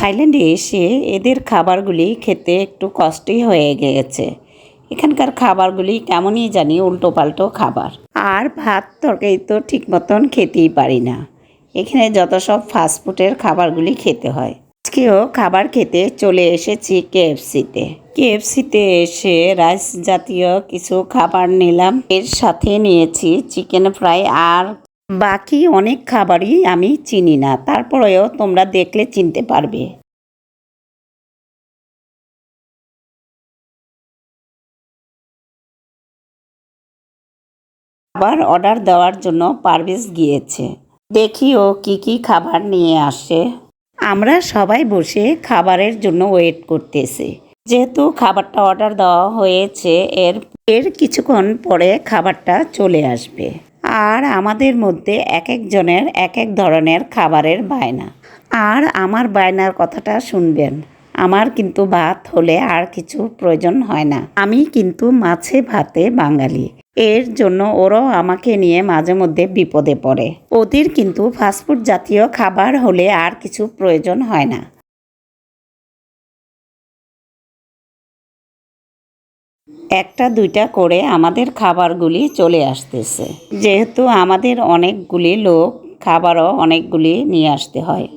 থাইল্যান্ডে এসে এদের খাবারগুলি খেতে একটু কষ্টই হয়ে গিয়েছে এখানকার খাবারগুলি কেমনই জানি উল্টো পাল্টো খাবার। আর ভাত, তরকারি তো ঠিক মতন খেতেই পারি না। এখানে যত সব ফাস্টফুডের খাবারগুলি খেতে হয়। আজকেও খাবার খেতে চলে এসেছি কেএফসিতে। কেএফসিতে এসে রাইস জাতীয় কিছু খাবার নিলাম। এর সাথে নিয়েছি চিকেন ফ্রাই আর বাকি অনেক খাবারই আমি চিনি না, তারপরেও তোমরা দেখলে চিনতে পারবে। খাবার অর্ডার দেওয়ার জন্য পারভেজ গিয়েছে। দেখি ও কি কি খাবার নিয়ে আসে। আমরা সবাই বসে খাবারের জন্য ওয়েট করতেছি। যেহেতু খাবারটা অর্ডার দেওয়া হয়েছে, এর এর কিছুক্ষণ পরে খাবারটা চলে আসবে। আর আমাদের মধ্যে এক একজনের এক এক ধরনের খাবারের বায়না। আর আমার বায়নার কথাটা শুনবেন। আমার কিন্তু ভাত হলে আর কিছু প্রয়োজন হয় না। আমি কিন্তু মাছে ভাতে বাঙালি। এর জন্য ওরাও আমাকে নিয়ে মাঝে মধ্যে বিপদে পড়ে। ওদের কিন্তু ফাস্টফুড জাতীয় খাবার হলে আর কিছু প্রয়োজন হয় না। একটা দুইটা করে আমাদের খাবারগুলি চলে আসতেছে। যেহেতু আমাদের অনেকগুলি লোক খাবারও অনেকগুলি নিয়ে আসতে হয়।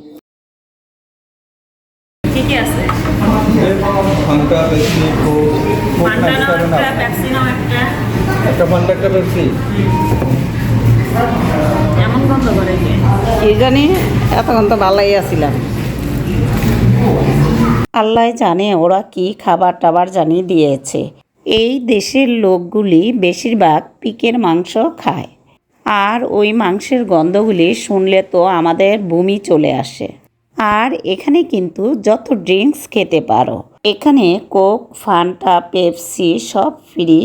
জানি এতক্ষণ তো ভালোই আছিলাম। আল্লাহ জানে ওরা কি খাবার টাবার জানি দিয়েছে। এই দেশের লোকগুলি বেশিরভাগ পিকের মাংস খায়। আর ওই মাংসের গন্ধগুলি শুনলে তো আমাদের বমি চলে আসে। আর এখানে কিন্তু যত ড্রিঙ্কস খেতে পারো, এখানে কোক, ফান্টা, পেপসি সব ফ্রি।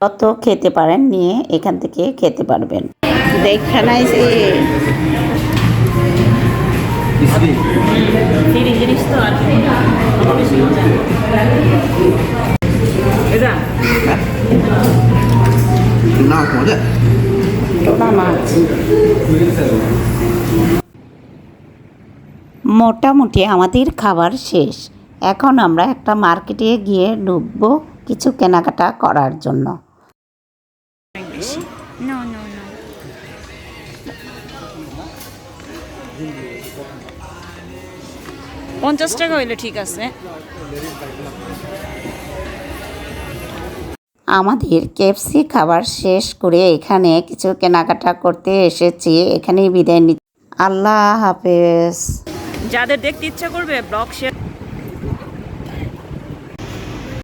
যত খেতে পারেন, নিয়ে এখান থেকে খেতে পারবেন। মোটামুটি আমাদের খাবার শেষ। এখন আমরা একটা মার্কেটে গিয়ে ঢুকবো কিছু কেনাকাটা করার জন্য। পঞ্চাশ টাকা হইলে ঠিক আছে। আমাদের কেপসি খাবার শেষ করে এখানে কিছু কেনাকাটা করতে এসেছি। এখানেই বিদায় নিচ্ছি। আল্লাহ হাফেজ। যাদের দেখতে ইচ্ছা করবে, ব্লগ শেয়ার